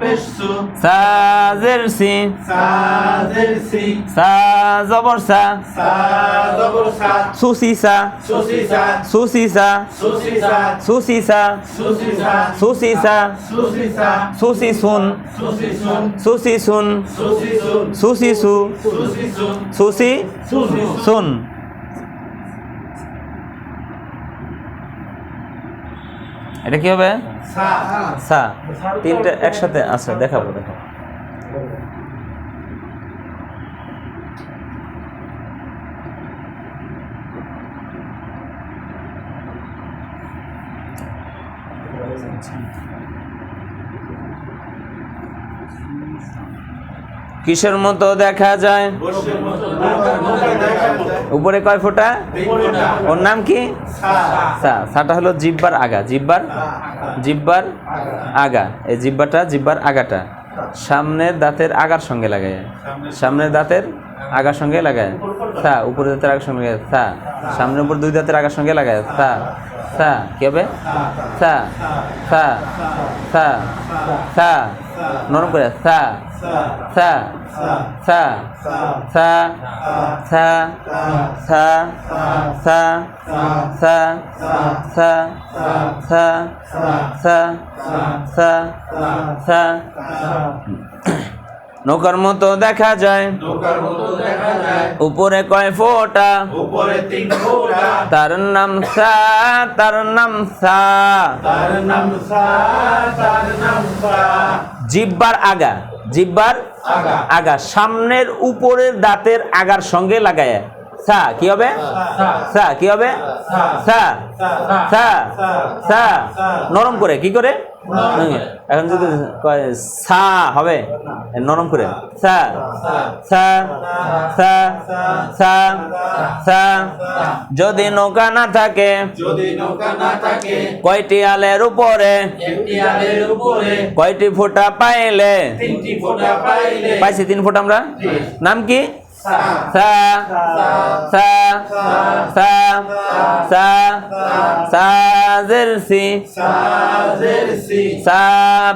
পেশু সা জের সি সাজের সি সা জবর সা। সা জবর সা। সুসি সা। সুসি সা। সুসি সা। সুসি সা। সুসি সা। সুসি সা। সুসি সা। সুসি সা। সুসি সুন। সুসি সুন। সুসি সুন। সুসি সুন। সুসি সু। সুসি সুন। সুসি সুসি সুন। এটা কি হবে? সা। তিনটা একসাথে আচ্ছা দেখাবো দেখো কিসের মতো বর্ষের মতো দেখা যায়? উপরে কয় ফোঁটা? ওর নাম কি? সাটা হলো জিব্বার আগা। জিব্বার? জিব্বার আগা। এই জিব্বাটা জিব্বার আগাটা। সামনের দাঁতের আগার সঙ্গে লাগায়। সামনের দাঁতের আগার সঙ্গে লাগায়। সা। উপরে দাঁতের আগার সঙ্গে সা। সামনের উপর দুই দাঁতের আগার সঙ্গে লাগায়। সা। সা। কি হবে? সা। সা। সা। সা। নরম করে সা সা সা সা সা সা সা সা সা সা সা সা সা নৌকার মতো দেখা যায় উপরে কয় ফোঁটা উপরে তিন ফোঁটা তার নাম সা তার নাম সা তার নাম সা তার নাম সা জিব্বার আগা জিব্বার আগা। সামনের উপরের দাঁতের আগার সঙ্গে লাগায়। সা কি হবে সা কি হবে সা সা সা নরম করে কি করে এখন যদি সা হবে নরম করে সা সা সা সা সা যদি নৌকা না থাকে কয়টি আলের উপরে কয়টি ফোঁটা পাইলে পাইছি তিন ফুট আমরা নাম কি সা সা সা সা সা সা জেরসি সি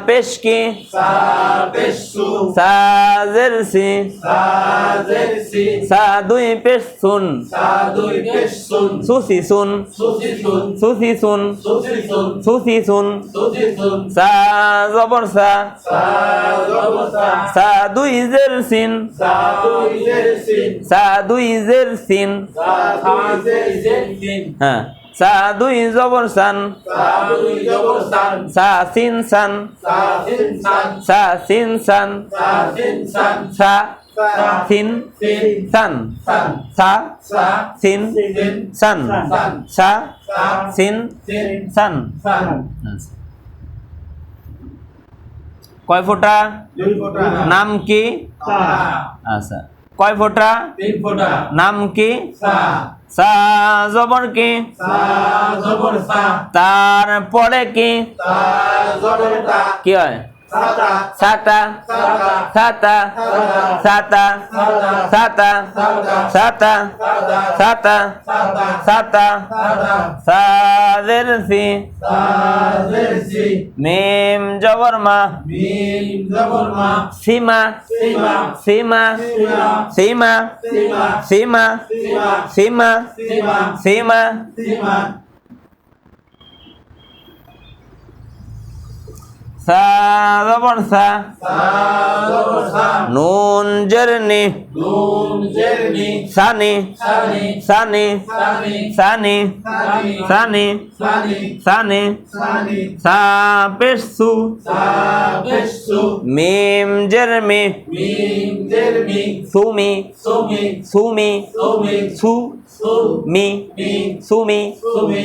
পেশকি সা পেশু সা জেরসি সি সা দুই পেশুন সা দুই পেশুন সুসি সুন সুসি সুন সুসি সুন সুসি সুন সুসি সুন সুসি সুন সা জবর সা সা জবর সা সা দুই জেরসিন সাদুই জের সিন হ্যাঁ। সাদুই জবর সান। সাসিন সান। সাসিন সান। সা সিন সান। সা সিন সান সা সিন সান কয় ফোটা? নাম কি? আচ্ছা। কয় ফোঁটা? তিন ফোঁটা। নাম কি? সা। সা জবর কি? সা জবর সা। তারপরে কি? তা জবর তা কি হয়? সাতা সাতা সাতা সাতা সাতা সাদের সি সাজের সি মিম জবর মা মিম জবর মা সীমা সীমা সীমা সীমা সীমা সীমা সীমা সীমা সীমা सा नून जरनी सानी सानी सानी सानी सानी सा पिस्सु मीम जरमी सुमी सुमी सु सुमी सुमी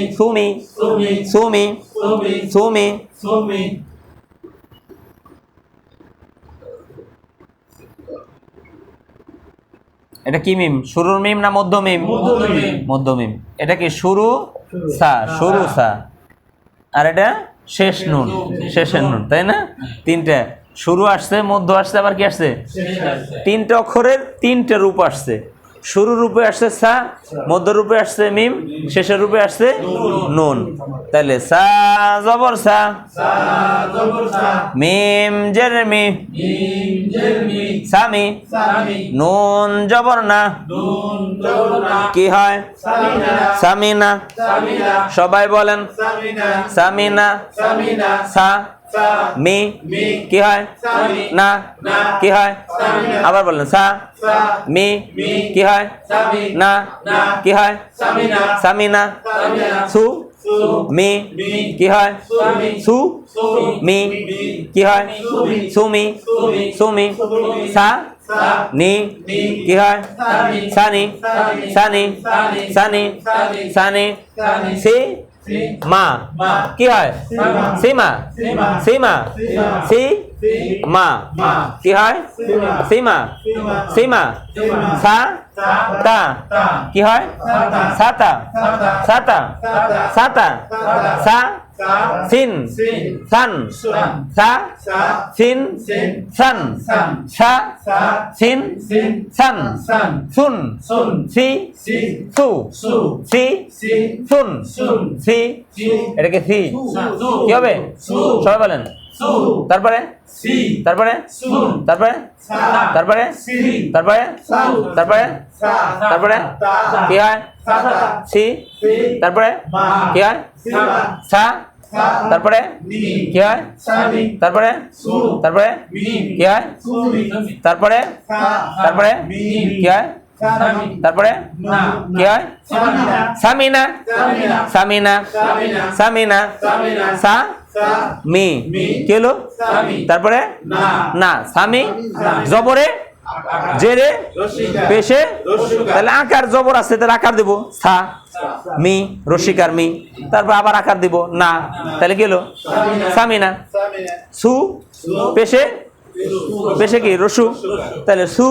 सुमी सुमी सुमी सुमी এটা কি মিম? শুরুর মিম না মধ্য মিম? মধ্য মিম। এটা কি শুরু? সা শুরু সা। আর এটা শেষ নুন। শেষের নুন তাই না? তিনটা। শুরু আসছে মধ্য আসছে আবার কি আসছে। তিনটে অক্ষরের তিনটে রূপ আসছে। শুরু রূপে আসছে সা, মধ্য রূপে আসছে মিম, শেষের রূপে আসছে নুন। তাহলে সা জবর সা। মিম জের মি মিম জের সামি। নুন জবর না। কি হয়? সামিনা। সবাই বলেন, সামিনা। সা। মি কি হয় না কি হয় আবার বললেন সা মি কি হয় না কি হয় সামিনা সু মি কি হয় সু মি কি হয় সুমি সুমি সা नी की है सानी सानी सानी सानी से মা কি হয় সীমা সীমা সীমা সি মা, কি হয়? সীমা সীমা, সা, তা, কি হয়? সাতা সাতা সাতা, সা, সিন, সান, সা, সিন, সান, সা, সিন, সান, সুন, সি, সু, সি, সুন, সি এটাকে সি, কি হবে? সবাই বলেন। তারপরে? তারপরে? তারপরে? তারপরে? তারপরে? তারপরে? তারপরে? কি হয়? সি। তারপরে? কি হয়? সা। তারপরে? কি হয়? তারপরে? তারপরে? কি হয়? তারপরে? তারপরে? কি হয়? তারপরে? কি হয়? সামিনা। সামিনা। সামিনা। সা। মি। কি হলো? তারপরে? না। না। সামি জবরে? জেরে? পেশে? তাহলে আকার জবর আছে তাহলে আকার দিব। সা মি রসিকার মি। তারপর আবার আকার দিব। না। তাহলে কি হলো? সামিনা সামিনা সু? পেশে? পেশে কি? রসু। তাহলে সু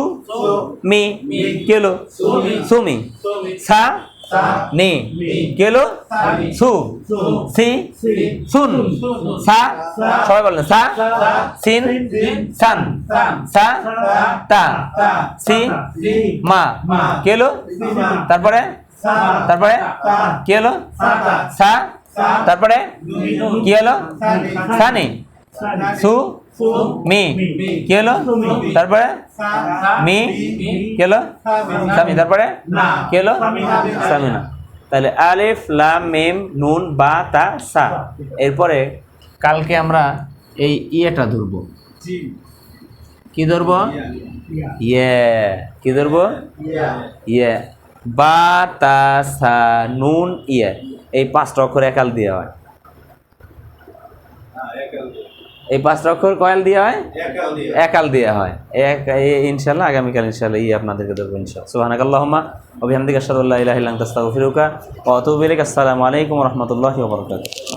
মি। কি হলো? সুমি। সা নি। কি সু। সি। সুন। সা। সবাই বলেন। সা। সিন। সান। সা। তা। সি। মা। কি তারপরে? তারপরে? কি হলো? সা। তারপরে? কি হলো? সানি। সু। মি। কি হলো? তারপরে? মি। কি হলো? সামি সামি তারপরে? না। কি হলো? সামিনা। সামিনা। তাহলে আলিফ লাম মিম নুন বা তা সা। এরপরে কালকে আমরা এই ইয়েটা ধরবো। কি ধরবো? ইয়ে। কি ধরবো? ইয়ে। বা তা সা নুন ইয়ে। এই পাঁচটা অক্ষর একাল দেওয়া হয় একাল। এই পাঁচ অক্ষর কয়াল দিয়া হয়? একাল দেওয়া হয়। এক ইনশাল্লাহ আগামীকাল ইনশাল্লাহ এই আপনাদেরকে দেবো ইনশাল্লাহ সুহানাকাল্লাহমা অভিহামদিক সরুল্লাহ ইহিলাম তাস্তা ফিরুকা অতুবিলিক আসসালামু আলাইকুম রহমতুল্লাহ বরকাত